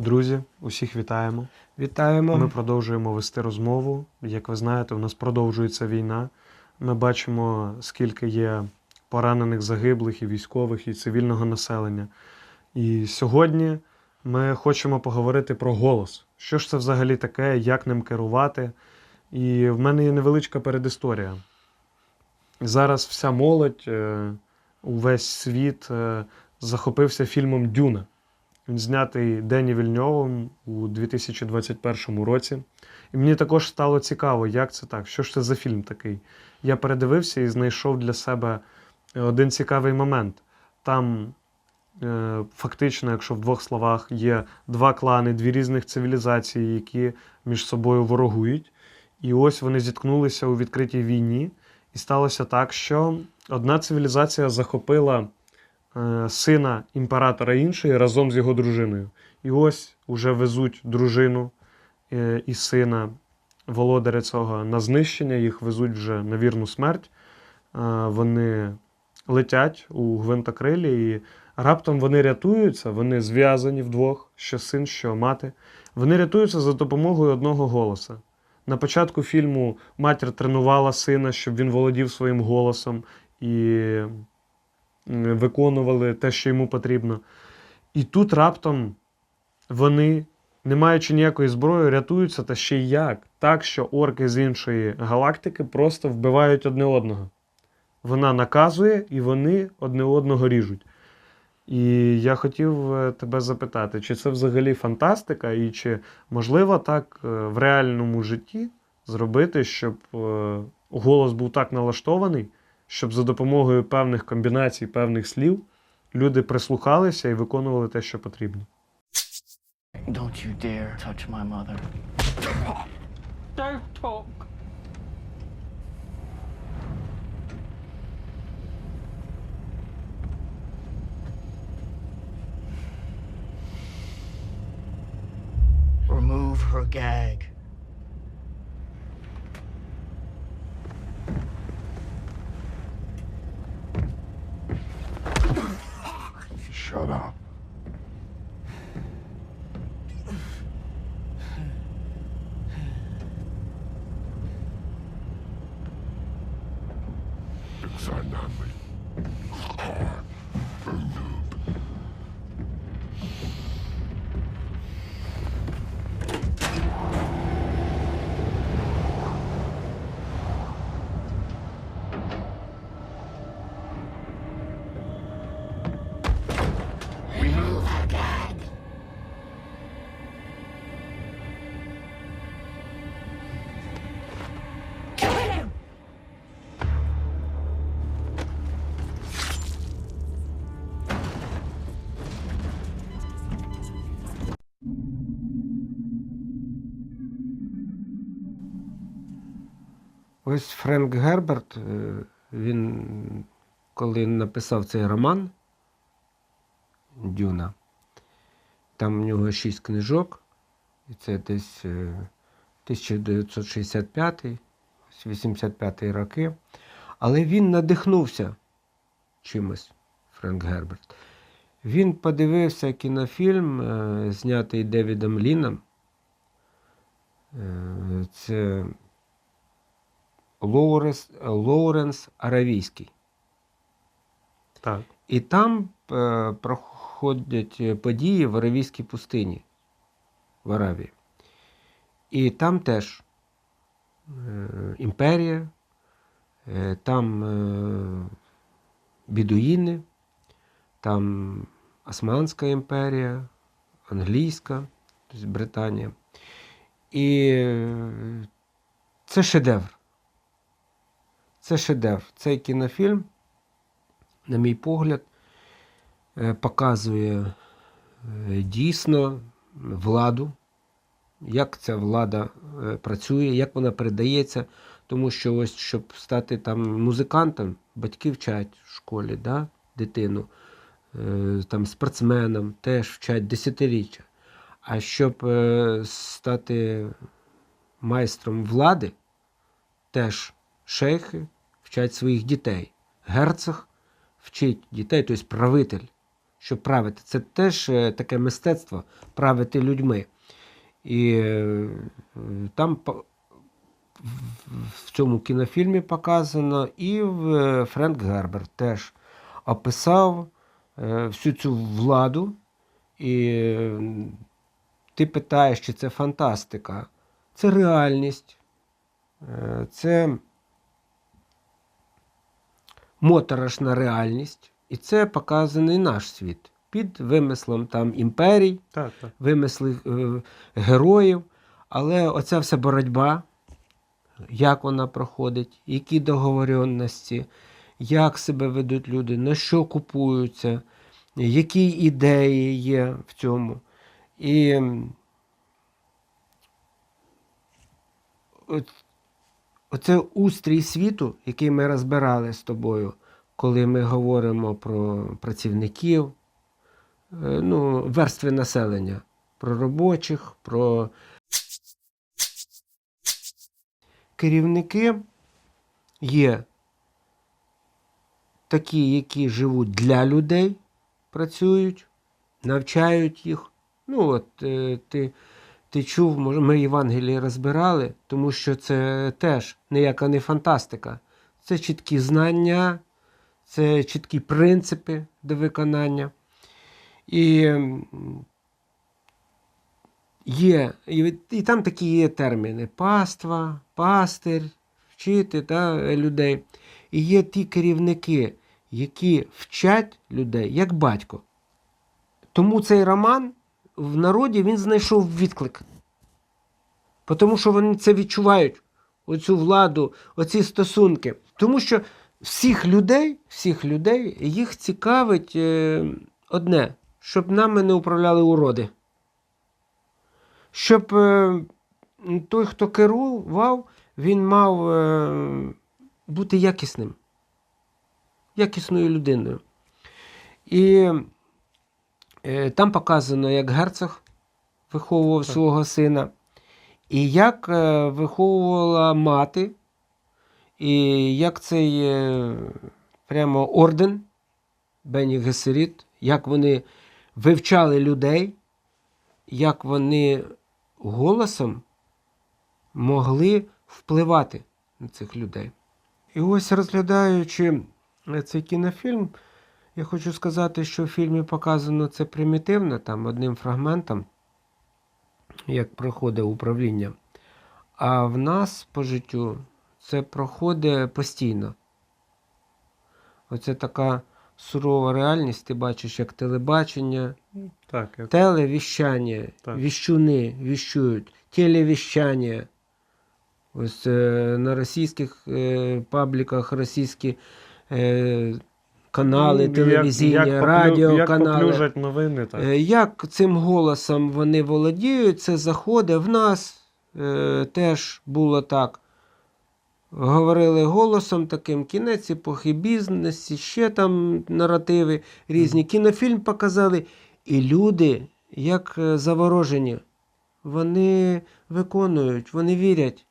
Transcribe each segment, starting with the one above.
Друзі, усіх вітаємо. Вітаємо. Ми продовжуємо вести розмову. Як ви знаєте, у нас продовжується війна. Ми бачимо, скільки є поранених, загиблих і військових, і цивільного населення. І сьогодні ми хочемо поговорити про голос. Що ж це взагалі таке, як ним керувати? І в мене є невеличка передісторія. Зараз вся молодь, е, увесь світ е, захопився фільмом Дюна. Він знятий Дені Вільньовим у 2021 році. І мені також стало цікаво, як це так, що ж це за фільм такий. Я передивився і знайшов для себе один цікавий момент. Там, е, фактично, якщо в двох словах, є два клани, дві різних цивілізації, які між собою ворогують. І ось вони зіткнулися у відкритій війні. І сталося так, що одна цивілізація захопила е, сина імператора іншої разом з його дружиною. І ось уже везуть дружину е, і сина володаря цього на знищення, їх везуть вже на вірну смерть. Е, вони летять у гвинтокрилі, і раптом вони рятуються, вони зв'язані вдвох, що син, що мати. Вони рятуються за допомогою одного голоса. На початку фільму матір тренувала сина, щоб він володів своїм голосом і виконували те, що йому потрібно. І тут раптом вони, не маючи ніякої зброї, рятуються та ще й як. Так, що орки з іншої галактики просто вбивають одне одного. Вона наказує, і вони одне одного ріжуть. І я хотів е, тебе запитати, чи це взагалі фантастика, і чи можливо так е, в реальному житті зробити, щоб е, голос був так налаштований, щоб за допомогою певних комбінацій, певних слів люди прислухалися і виконували те, що потрібно. Don't you dare touch my mother. Don't talk. Remove her gag. Ось Френк Герберт, е, він коли написав цей роман Дюна, там в нього шість книжок, і це десь е, 1965 85 роки. Але він надихнувся чимось, Френк Герберт. Він подивився кінофільм, е, знятий Девідом Ліном. Е, Це Лоуренс, Лоуренс Аравійський. Так. І там е, проходять е, події в Аравійській пустині в Аравії. І там теж е, імперія, е, там е, бідуїни, там Османська імперія, англійська, тобто Британія. І е, це шедевр. Це шедевр. Цей кінофільм, на мій погляд, е, показує е, дійсно владу, як ця влада е, працює, як вона передається. Тому що ось, щоб стати там музикантом, батьки вчать в школі да, дитину, там спортсменом теж вчать десятиріччя. А щоб стати майстром влади, теж шейхи вчать своїх дітей. Герцог вчить дітей, тобто правитель щоб правити. Це теж е, таке мистецтво правити людьми. І е, там в- цьому кінофільмі показано, і е, Френк Гербер теж описав всю цю владу. І ти питаєш, чи це фантастика. Це реальність, це моторошна реальність, і це показаний наш світ під вимислом там імперій, Так, так. вимисли е, героїв. Але оця вся боротьба, як вона проходить, які договоренності, як себе ведуть люди, на що купуються, які ідеї є в цьому. І от- оце устрій світу, який ми розбирали з тобою, коли ми говоримо про працівників, е, ну, верстви населення, про робочих, про керівники є такі, які живуть для людей, працюють, навчають їх. Ну, от е, ти, ти чув, ми Євангелії розбирали, тому що це теж ніяка не фантастика. Це чіткі знання, це чіткі принципи до виконання. І є, і, там такі є терміни: паства, пастир, вчити та, людей. І є ті керівники, які вчать людей як батько. Тому цей роман в народі він знайшов відклик. Тому що вони це відчувають, оцю владу, оці стосунки. Тому що всіх людей, всіх людей їх цікавить е, одне, щоб нами не управляли уроди. Щоб е, той, хто керував, він мав е, бути якісним, якісною людиною. І там показано, як герцог виховував Так. свого сина, і як е, виховувала мати, і як цей е, прямо орден Бені Гесеріт, як вони вивчали людей, як вони голосом могли впливати на цих людей. І ось розглядаючи е, цей кінофільм, я хочу сказати, що в фільмі показано це примітивно, там одним фрагментом, як проходить управління. А в нас по життю це проходить постійно. Оце така сурова реальність, ти бачиш, як телебачення, Так, як... телевіщання, Так. віщуни віщують, телевіщання. Ось е, на російських е, пабліках російські е, канали Ну, телевізійні, як, як радіоканали. Як новини, так. Е, Як цим голосом вони володіють, це заходить. В нас е, теж було так. Говорили голосом таким кінець епохи бізнесі, ще там наративи різні. Кінофільм показали. І люди, як е, заворожені, вони виконують, вони вірять.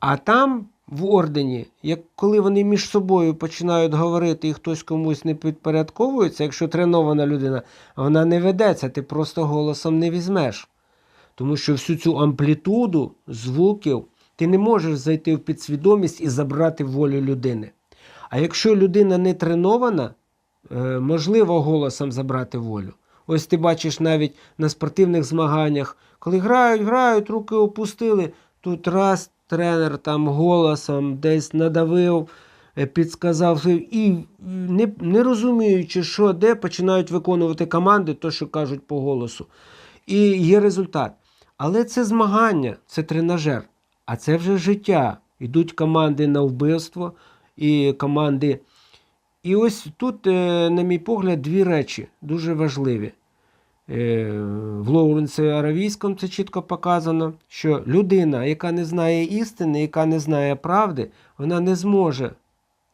А там, в ордені, як коли вони між собою починають говорити і хтось комусь не підпорядковується, якщо тренована людина, вона не ведеться, ти просто голосом не візьмеш. Тому що всю цю амплітуду звуків ти не можеш зайти в підсвідомість і забрати волю людини. А якщо людина не тренована, е, можливо голосом забрати волю. Ось ти бачиш навіть на спортивних змаганнях, коли грають, грають, руки опустили, тут раз тренер там голосом десь надавив, е, підсказав, і не, не розуміючи, що де, починають виконувати команди, то, що кажуть по голосу. І є результат. Але це змагання, це тренажер, а це вже життя. Йдуть команди на вбивство і команди. І ось тут, е, на мій погляд, дві речі дуже важливі. Е, В Лоуренсі Аравійському це чітко показано, що людина, яка не знає істини, яка не знає правди, вона не зможе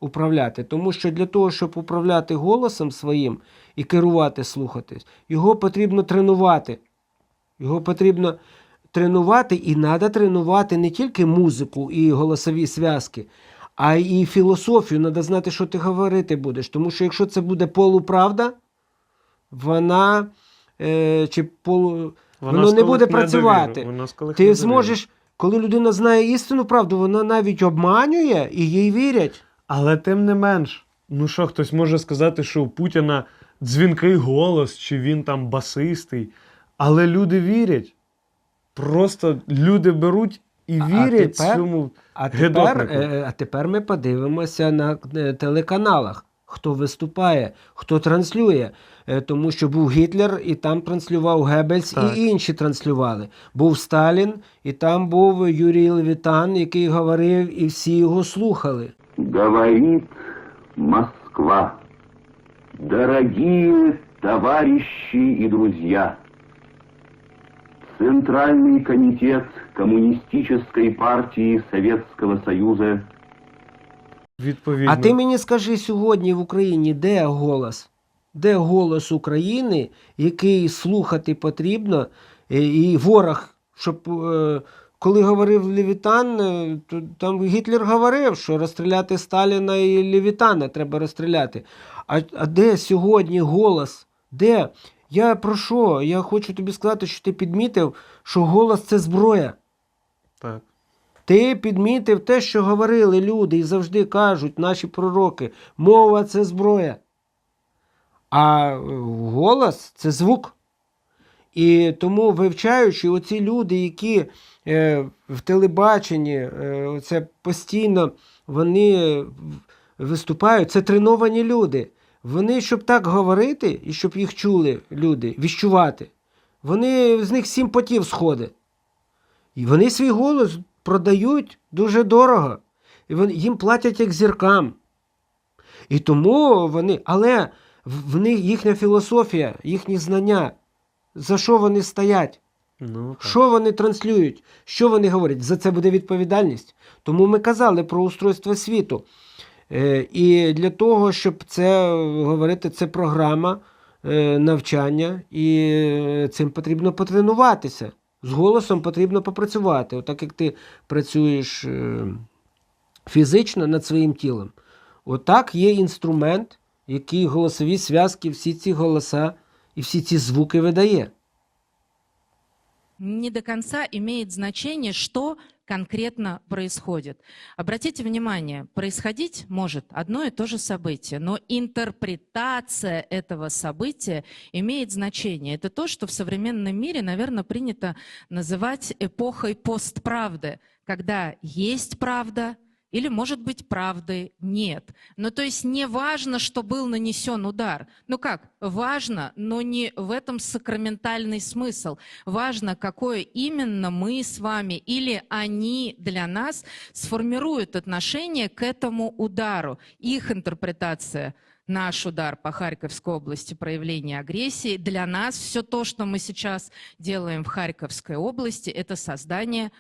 управляти. Тому що для того, щоб управляти голосом своїм і керувати, слухатись, його потрібно тренувати. Його потрібно тренувати, і треба тренувати не тільки музику і голосові зв'язки, а і філософію. Треба знати, що ти говорити будеш. Тому що якщо це буде полуправда, вона е, чи полу, Воно не буде працювати. Вона ти зможеш, коли людина знає істину правду, вона навіть обманює і їй вірять. Але тим не менш, ну що, хтось може сказати, що у Путіна дзвінкий голос, чи він там басистий. Але люди вірять. Просто люди беруть і А- а вірять тепер- цьому. А тепер, Гидотнику. е, а тепер ми подивимося на е, телеканалах, хто виступає, хто транслює. Е, Тому що був Гітлер, і там транслював Геббельс, Так. і інші транслювали. Був Сталін, і там був Юрій Левітан, який говорив, і всі його слухали. Говорит Москва. Дорогие товарищи и друзья, Центральный комитет Коммунистической партии Советского Союза Відповідно. А ти мені скажи сьогодні в Україні, де голос? Де голос України, який слухати потрібно, і ворог, щоб е, коли говорив Левітан, е, то там Гітлер говорив, що розстріляти Сталіна і Левітана треба розстріляти. А, а де сьогодні голос? Де? Я про що? Я хочу тобі сказати, що ти підмітив, що голос це зброя. Так. Ти підмітив те, що говорили люди і завжди кажуть наші пророки. Мова це зброя. А е, голос це звук. І тому, вивчаючи оці люди, які е, в телебаченні, е, це постійно вони виступають, це треновані люди. Вони, щоб так говорити, і щоб їх чули люди, віщувати, вони з них сім потів сходить. І вони свій голос продають дуже дорого. І вони, їм платять як зіркам. І тому вони, але в них їхня філософія, їхні знання, за що вони стоять, Ну, так. що вони транслюють, що вони говорять, за це буде відповідальність. Тому ми казали про устройство світу. Е, і для того, щоб це говорити, це програма е, навчання, і е, цим потрібно потренуватися. З голосом потрібно попрацювати. Отак як ти працюєш е, фізично над своїм тілом. Отак є інструмент, який голосові зв'язки, всі ці голоса і всі ці звуки видає. не до конца имеет значение, что конкретно происходит. Обратите внимание, происходить может одно и то же событие, но интерпретация этого события имеет значение. Это то, что в современном мире, наверное, принято называть эпохой постправды, когда есть правда, или, может быть, правды нет. Ну, то есть не важно, что был нанесен удар. Ну как, важно, но не в этом сакраментальный смысл. Важно, какое именно мы с вами или они для нас сформируют отношение к этому удару. Их интерпретация наш удар по Харьковской области, проявление агрессии. Для нас все то, что мы сейчас делаем в Харьковской области, это создание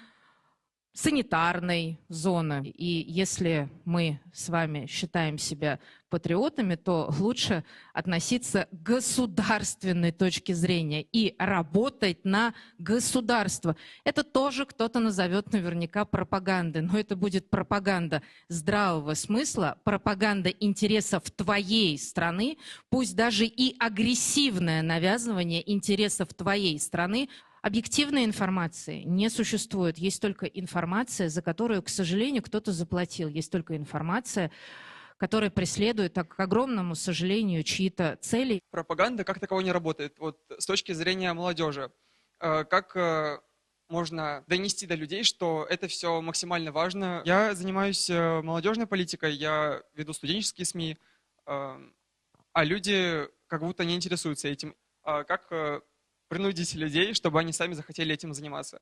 санитарной зоны. И если мы с вами считаем себя патриотами, то лучше относиться к государственной точке зрения и работать на государство. Это тоже кто-то назовет наверняка пропагандой, но это будет пропаганда здравого смысла, пропаганда интересов твоей страны, пусть даже и агрессивное навязывание интересов твоей страны, Объективной информации не существует. Есть только информация, за которую, к сожалению, кто-то заплатил. Есть только информация, которая преследует, так, к огромному сожалению, чьи-то цели. пропаганда как таковой не работает. Вот с точки зрения молодежи, э, как э, можно донести до людей, что это все максимально важно. Я занимаюсь э, молодежной политикой, я веду студенческие СМИ, э, а люди как будто не интересуются этим. А Как принудить людей, чтобы они сами захотели этим заниматься?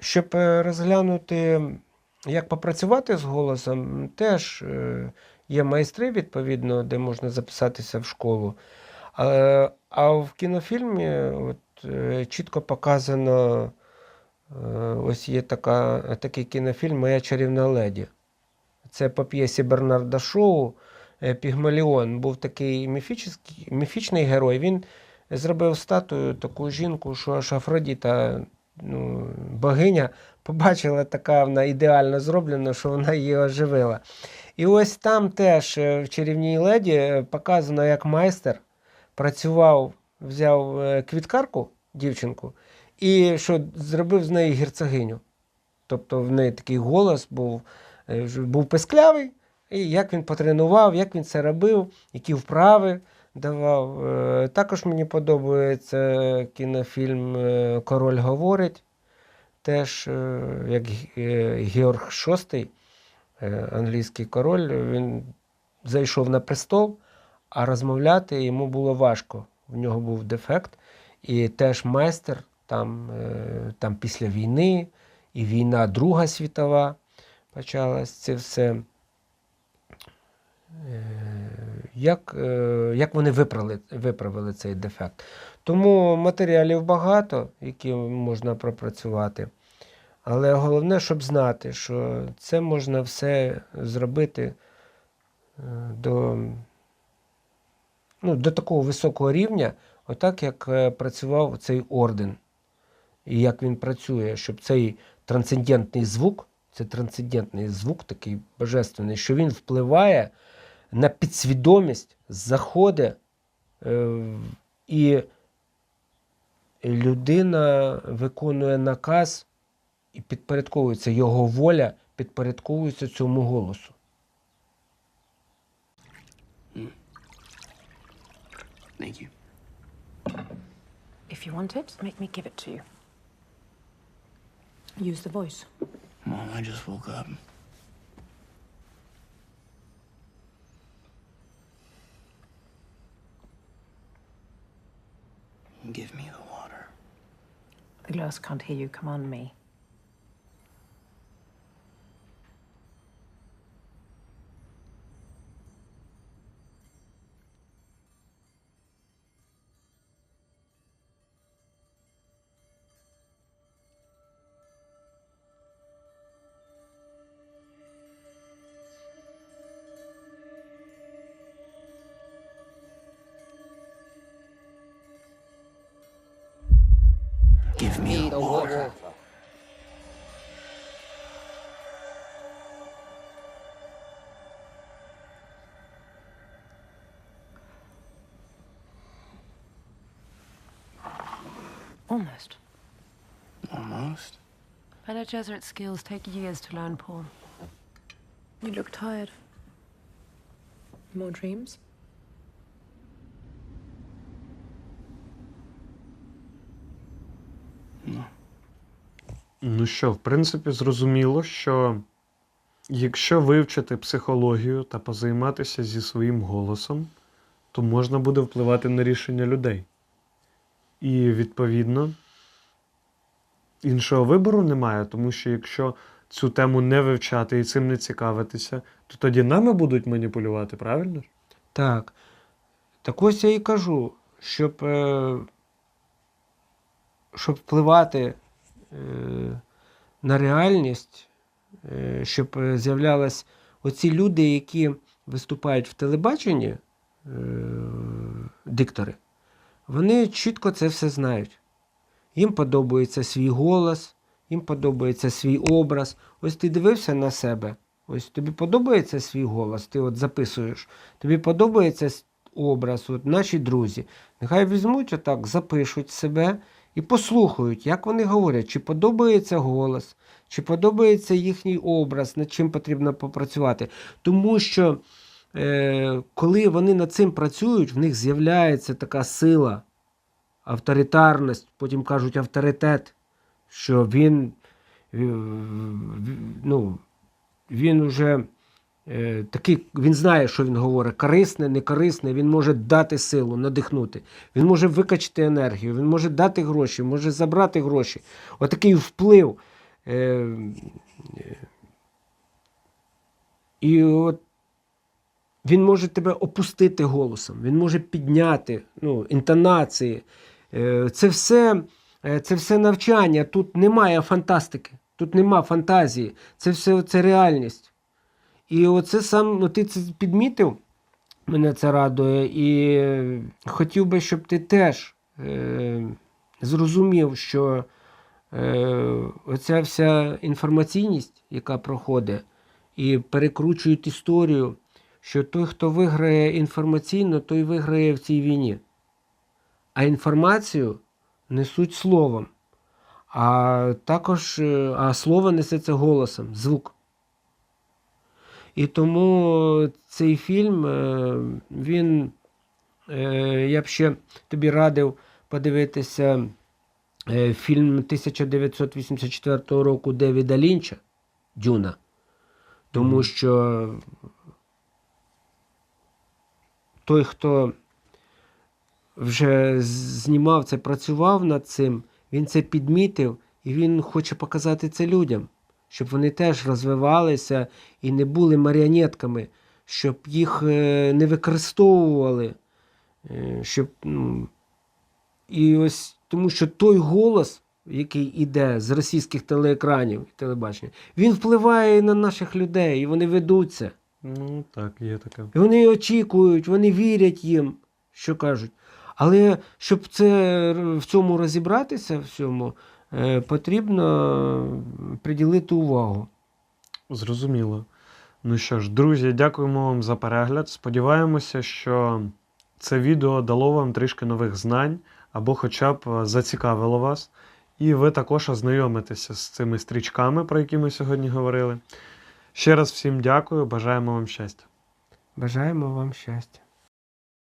Щоб е, розглянути, як попрацювати з голосом, теж е, є майстри, відповідно, де можна записатися в школу. А, а в кінофільмі от, е, чітко показано, ось є така, такий кінофільм Моя чарівна леді. Це по п'єсі Бернарда Шоу. Е, Пігмаліон був такий міфічний, герой. Він зробив статую таку жінку, що аж Афродіта, ну, богиня, побачила, така вона ідеально зроблена, що вона її оживила. І ось там теж е, в чарівній леді показано, як майстер працював, взяв е, квіткарку, дівчинку, і що зробив з неї герцогиню. Тобто в неї такий голос був, був песклявий, і як він потренував, як він це робив, які вправи давав. Е, Також мені подобається кінофільм е, Король говорить. Теж е, як Георг VI, англійський король, він зайшов на престол, а розмовляти йому було важко. В нього був дефект. І теж майстер там, там після війни, і війна Друга світова почалась. Це все. Е, Як, е, як вони виправили, виправили цей дефект? Тому матеріалів багато, які можна пропрацювати. Але головне, щоб знати, що це можна все зробити е, до, ну, до такого високого рівня, отак як працював цей орден. І як він працює, щоб цей трансцендентний звук, це трансцендентний звук, такий божественний, що він впливає на підсвідомість, заходить, е, і людина виконує наказ і підпорядковується, його воля підпорядковується цьому голосу. Thank you. If you want it, make me give it to you. Use the voice. Mom, I just woke up. Give me the water. The glass can't hear you. Command me. Almost. Almost. Bene Gesserit skills take years to learn, Paul. You look tired. More dreams? Ну що, в принципі, зрозуміло, що якщо вивчити психологію та позайматися зі своїм голосом, то можна буде впливати на рішення людей. І відповідно іншого вибору немає, тому що якщо цю тему не вивчати і цим не цікавитися, то тоді нами будуть маніпулювати, правильно? Так. Так ось я і кажу, щоб, е, щоб впливати е, на реальність, е, щоб е, з'являлись оці люди, які виступають в телебаченні, е, диктори, вони чітко це все знають. Їм подобається свій голос, їм подобається свій образ. Ось ти дивився на себе. Ось тобі подобається свій голос, ти от записуєш. Тобі подобається образ, от наші друзі. Нехай візьмуть отак, запишуть себе і послухають, як вони говорять, чи подобається голос, чи подобається їхній образ, над чим потрібно попрацювати. Тому що коли вони над цим працюють, в них з'являється така сила, авторитарність, потім кажуть авторитет, що він, е, ну, він уже е, такий, він знає, що він говорить, корисне, не корисне, він може дати силу, надихнути. Він може викачати енергію, він може дати гроші, може забрати гроші. Отакий вплив. Е, е, і от він може тебе опустити голосом, він може підняти ну, інтонації. Е, Це все, е, це все навчання. Тут немає фантастики, тут нема фантазії. Це все це реальність. І оце сам, ну ти це підмітив, мене це радує. І хотів би, щоб ти теж е, зрозумів, що е, оця вся інформаційність, яка проходить, і перекручують історію, що той, хто виграє інформаційно, той виграє в цій війні. А інформацію несуть словом. А також е, а слово несеться голосом, звук. І тому цей фільм, е, він, е, я б ще тобі радив подивитися фільм 1984 року Девіда Лінча Дюна. Тому що той, хто вже знімав це, працював над цим, він це підмітив і він хоче показати це людям, щоб вони теж розвивалися і не були маріонетками, щоб їх е, не використовували. е, Щоб, ну, і ось тому що той голос, який іде з російських телеекранів телебачення, він впливає на наших людей, і вони ведуться. Ну так, є таке. І вони очікують, вони вірять їм, що кажуть. Але щоб це, в цьому розібратися, в цьому, е, потрібно приділити увагу. Зрозуміло. Ну що ж, друзі, дякуємо вам за перегляд. Сподіваємося, що це відео дало вам трішки нових знань або хоча б е, зацікавило вас. І ви також ознайомитеся з цими стрічками, про які ми сьогодні говорили. Ще раз всім дякую, бажаємо вам щастя. Бажаємо вам щастя.